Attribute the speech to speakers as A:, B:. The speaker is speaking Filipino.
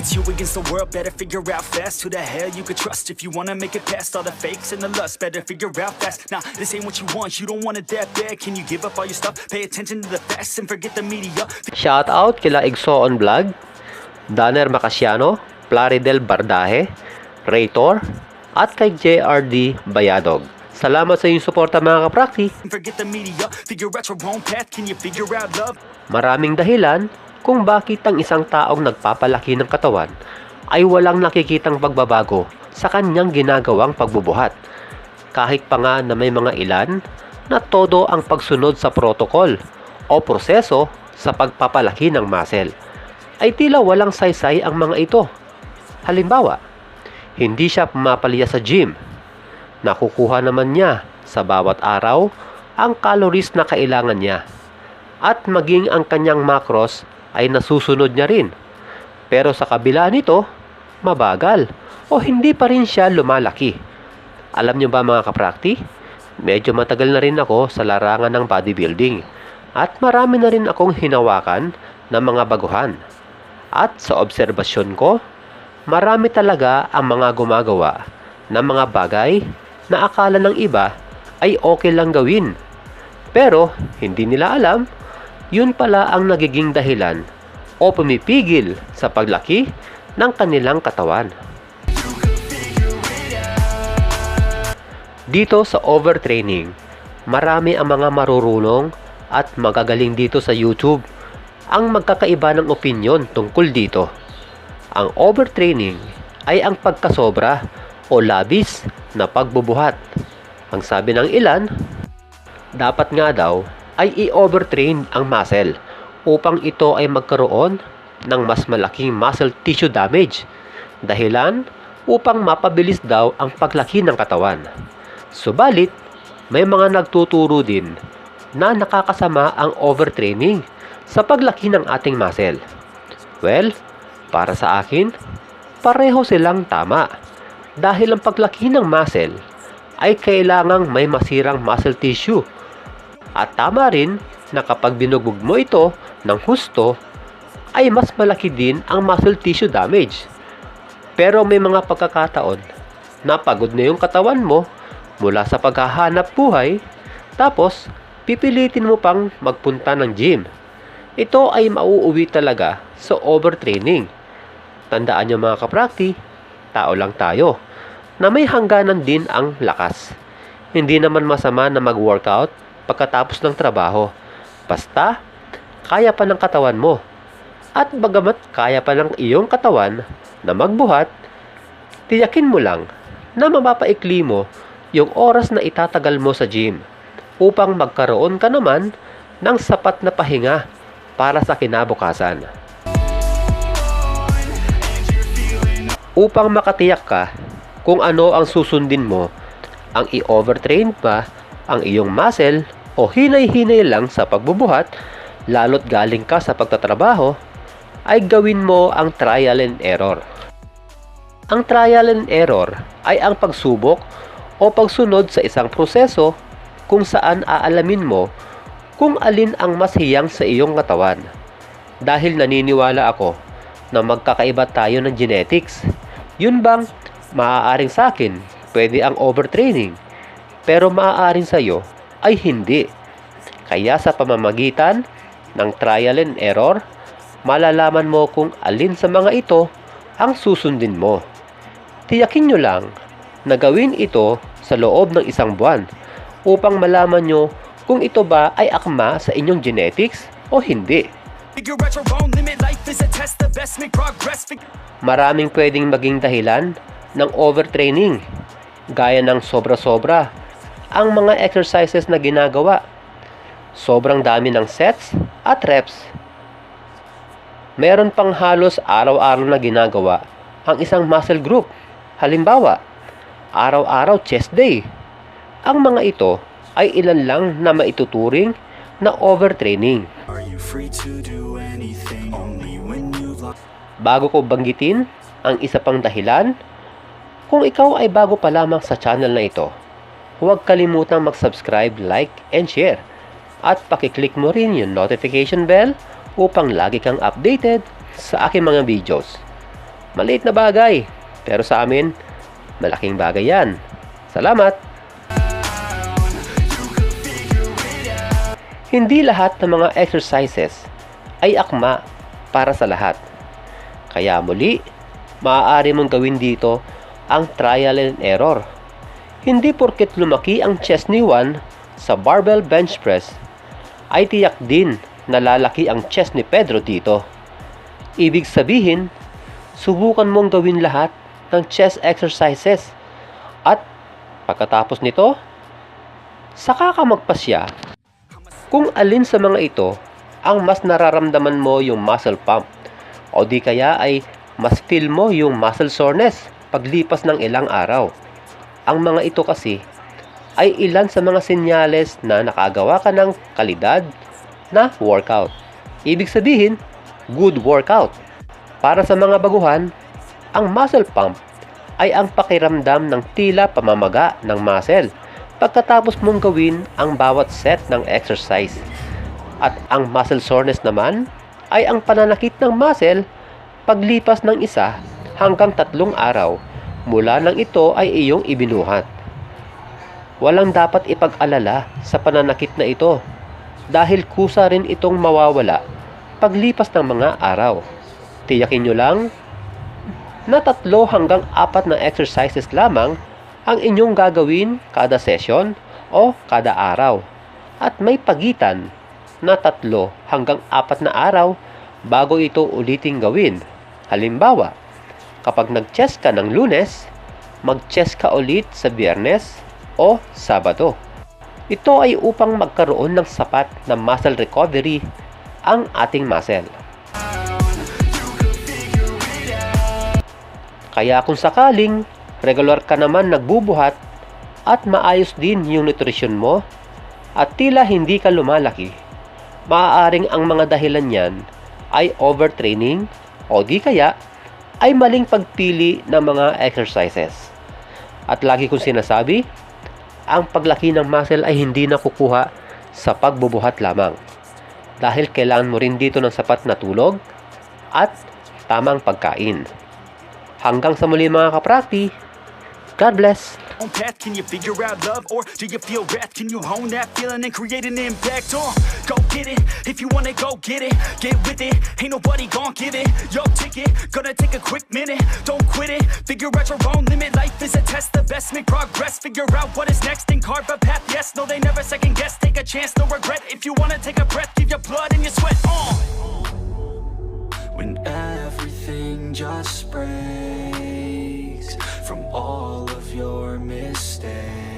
A: It's you against the world, better figure out fast who the hell you could trust if you wanna make it past all the fakes and the lust. Better figure out fast. Nah, this ain't what you want, you don't want it that bad. Can you give up all your stuff? Pay attention to the facts and forget the media.
B: Shout out kila Igso on Vlog, Danner Macasiano, Plaridel Bardahe, Raytor, at kay JRD Bayadog. Salamat sa inyong suporta mga
A: love?
B: Maraming dahilan kung bakit ang isang taong nagpapalaki ng katawan ay walang nakikitang pagbabago sa kanyang ginagawang pagbubuhat. Kahit pa nga na may mga ilan na todo ang pagsunod sa protocol o proseso sa pagpapalaki ng muscle, ay tila walang saysay ang mga ito. Halimbawa, hindi siya pumapalya sa gym. Nakukuha naman niya sa bawat araw ang calories na kailangan niya at maging ang kanyang macros ay nasusunod niya rin. Pero sa kabila nito, mabagal o hindi pa rin siya lumalaki. Alam niyo ba mga kaprakti? Medyo matagal na rin ako sa larangan ng bodybuilding at marami na rin akong hinawakan ng mga baguhan. At sa obserbasyon ko, marami talaga ang mga gumagawa ng mga bagay na akala ng iba ay okay lang gawin. Pero hindi nila alam yun pala ang nagiging dahilan o pumipigil sa paglaki ng kanilang katawan. Dito sa overtraining, marami ang mga marurunong at magagaling dito sa YouTube ang magkakaiba ng opinyon tungkol dito. Ang overtraining ay ang pagkasobra o labis na pagbubuhat. Ang sabi ng ilan, dapat nga daw ay i-overtrain ang muscle upang ito ay magkaroon ng mas malaking muscle tissue damage. Dahilan upang mapabilis daw ang paglaki ng katawan. Subalit, may mga nagtuturo din na nakakasama ang overtraining sa paglaki ng ating muscle. Well, para sa akin, pareho silang tama. Dahil ang paglaki ng muscle ay kailangang may masirang muscle tissue at tama rin na kapag binugbog mo ito ng husto, ay mas malaki din ang muscle tissue damage. Pero may mga pagkakataon na pagod na yung katawan mo mula sa paghahanap buhay, tapos pipilitin mo pang magpunta ng gym. Ito ay mauuwi talaga sa overtraining. Tandaan nyo mga kaprakti, tao lang tayo, na may hangganan din ang lakas. Hindi naman masama na mag-workout pagkatapos ng trabaho. Basta, kaya pa ng katawan mo. At bagamat kaya pa ng iyong katawan na magbuhat, tiyakin mo lang na mapapaikli mo yung oras na itatagal mo sa gym upang magkaroon ka naman ng sapat na pahinga para sa kinabukasan. Upang makatiyak ka kung ano ang susundin mo, ang i-overtrain ba ang iyong muscle o hinay-hinay lang sa pagbubuhat, lalo't galing ka sa pagtatrabaho, ay gawin mo ang trial and error. Ang trial and error ay ang pagsubok o pagsunod sa isang proseso kung saan aalamin mo kung alin ang mas hiyang sa iyong katawan. Dahil naniniwala ako na magkakaiba tayo ng genetics. Yun bang maaaring sa akin pwede ang overtraining pero maaaring sa iyo ay hindi. Kaya sa pamamagitan ng trial and error, malalaman mo kung alin sa mga ito ang susundin mo. Tiyakin nyo lang na gawin ito sa loob ng isang buwan upang malaman nyo kung ito ba ay akma sa inyong genetics o hindi. Maraming pwedeng maging dahilan ng overtraining, gaya ng sobra-sobra ang mga exercises na ginagawa. Sobrang dami ng sets at reps. Meron pang halos araw-araw na ginagawa ang isang muscle group. Halimbawa, araw-araw chest day. Ang mga ito ay ilan lang na maituturing na overtraining. Bago ko banggitin ang isa pang dahilan, kung ikaw ay bago pa lamang sa channel na ito, huwag kalimutang mag-subscribe, like, and share. At pakiclick mo rin yung notification bell upang lagi kang updated sa aking mga videos. maliit na bagay. Pero sa amin, malaking bagay yan. Salamat! Hindi lahat ng mga exercises ay akma para sa lahat. Kaya muli, maaari mong gawin dito ang trial and error. Hindi porket lumaki ang chest ni Juan sa barbell bench press, ay tiyak din na lalaki ang chest ni Pedro dito. Ibig sabihin, subukan mong gawin lahat ng chest exercises at pagkatapos nito, saka ka magpasya kung alin sa mga ito ang mas nararamdaman mo yung muscle pump o di kaya ay mas feel mo yung muscle soreness paglipas ng ilang araw. Ang mga ito kasi ay ilan sa mga senyales na nakagawa ka ng kalidad na workout. Ibig sabihin, good workout. Para sa mga baguhan, ang muscle pump ay ang pakiramdam ng tila pamamaga ng muscle pagkatapos mong gawin ang bawat set ng exercise. At ang muscle soreness naman ay ang pananakit ng muscle paglipas ng isa hanggang tatlong araw mula nang ito ay iyong ibinuhat. Walang dapat ipag-alala sa pananakit na ito dahil kusa rin itong mawawala paglipas ng mga araw. Tiyakin nyo lang na tatlo hanggang apat na exercises lamang ang inyong gagawin kada session o kada araw. At may pagitan na tatlo hanggang apat na araw bago ito uliting gawin. Halimbawa, kapag nag-chest ka ng lunes, mag-chest ka ulit sa biyernes o sabado. Ito ay upang magkaroon ng sapat na muscle recovery ang ating muscle. Kaya kung sakaling regular ka naman nagbubuhat at maayos din yung nutrition mo at tila hindi ka lumalaki, maaaring ang mga dahilan niyan ay overtraining o di kaya ay maling pagpili ng mga exercises. At lagi kong sinasabi, ang paglaki ng muscle ay hindi nakukuha sa pagbubuhat lamang. Dahil kailangan mo rin dito ng sapat na tulog at tamang pagkain. Hanggang sa muli mga kaprakti, God bless!
A: Own path? Can you figure out love? Or do you feel wrath? Can you hone that feeling and create an impact? Uh, go get it. If you wanna go get it, get with it. Ain't nobody gon' give it. Yo, ticket. Gonna take a quick minute. Don't quit it. Figure out your own limit. Life is a test. The best make progress. Figure out what is next and carve a path. Yes, no, they never second guess. Take a chance, no regret. If you wanna take a breath, give your blood and your sweat. Uh.
C: when everything just breaks from all stay.